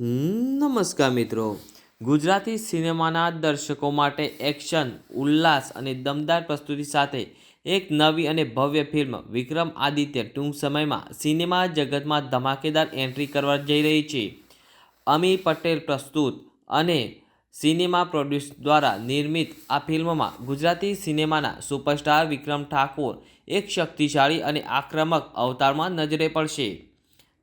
નમસ્કાર મિત્રો. ગુજરાતી સિનેમાના દર્શકો માટે એક્શન, ઉલ્લાસ અને દમદાર પ્રસ્તુતિ સાથે એક નવી અને ભવ્ય ફિલ્મ વિક્રમ આદિત્ય ટૂંક સમયમાં સિનેમા જગતમાં ધમાકેદાર એન્ટ્રી કરવા જઈ રહી છે. અમી પટેલ પ્રસ્તુત અને સિનેમા પ્રોડ્યુસ દ્વારા નિર્મિત આ ફિલ્મમાં ગુજરાતી સિનેમાના સુપરસ્ટાર વિક્રમ ઠાકોર એક શક્તિશાળી અને આક્રમક અવતારમાં નજરે પડશે.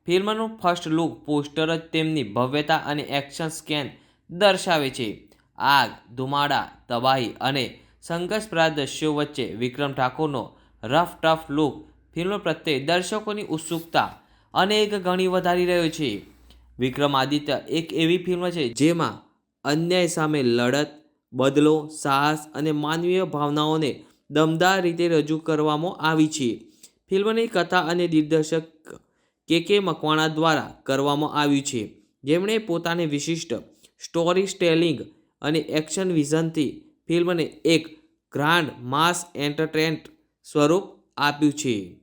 ફિલ્મનું ફર્સ્ટ લુક, પોસ્ટર જ તેમની ભવ્યતા અને એક્શન સ્કેન દર્શાવે છે. આગ, ધુમાડા, તબાહી અને સંઘર્ષપ્રાય દ્રશ્યો વચ્ચે વિક્રમ ઠાકોરનો રફ ટફ લુક ફિલ્મ પ્રત્યે દર્શકોની ઉત્સુકતા અનેક ગણી વધારી રહ્યો છે. વિક્રમ આદિત્ય એક એવી ફિલ્મ છે જેમાં અન્યાય સામે લડત, બદલો, સાહસ અને માનવીય ભાવનાઓને દમદાર રીતે રજૂ કરવામાં આવી છે. ફિલ્મની કથા અને દિગ્દર્શક કે કે મકવાણા દ્વારા કરવામાં આવ્યું છે. જેમણે પોતાની વિશિષ્ટ સ્ટોરી સ્ટેલિંગ અને એક્શન વિઝનથી ફિલ્મને એક ગ્રાન્ડ માસ એન્ટરટેન્ટ સ્વરૂપ આપ્યું છે.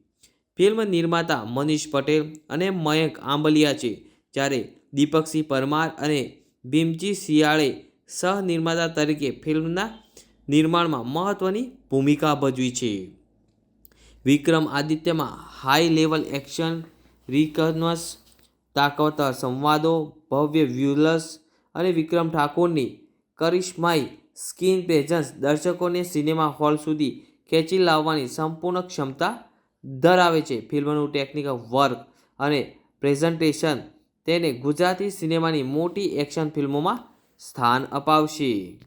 ફિલ્મ નિર્માતા મનીષ પટેલ અને મયંક આંબલિયા છે, જ્યારે દીપકસિંહ પરમાર અને ભીમજી શિયાળે સહનિર્માતા તરીકે ફિલ્મના નિર્માણમાં મહત્ત્વની ભૂમિકા ભજવી છે. વિક્રમ આદિત્યમાં હાઈ લેવલ એક્શન રિકન્વસ તાકવતા સંવાદો, ભવ્ય વ્યુલસ અને વિક્રમ ઠાકોરની કરિશ્માઈ સ્કીન પ્રેઝન્સ દર્શકોને સિનેમા હોલ સુધી ખેંચી લાવવાની સંપૂર્ણ ક્ષમતા ધરાવે છે. ફિલ્મનું ટેકનિકલ વર્ક અને પ્રેઝન્ટેશન તેને ગુજરાતી સિનેમાની મોટી એક્શન ફિલ્મોમાં સ્થાન અપાવશે.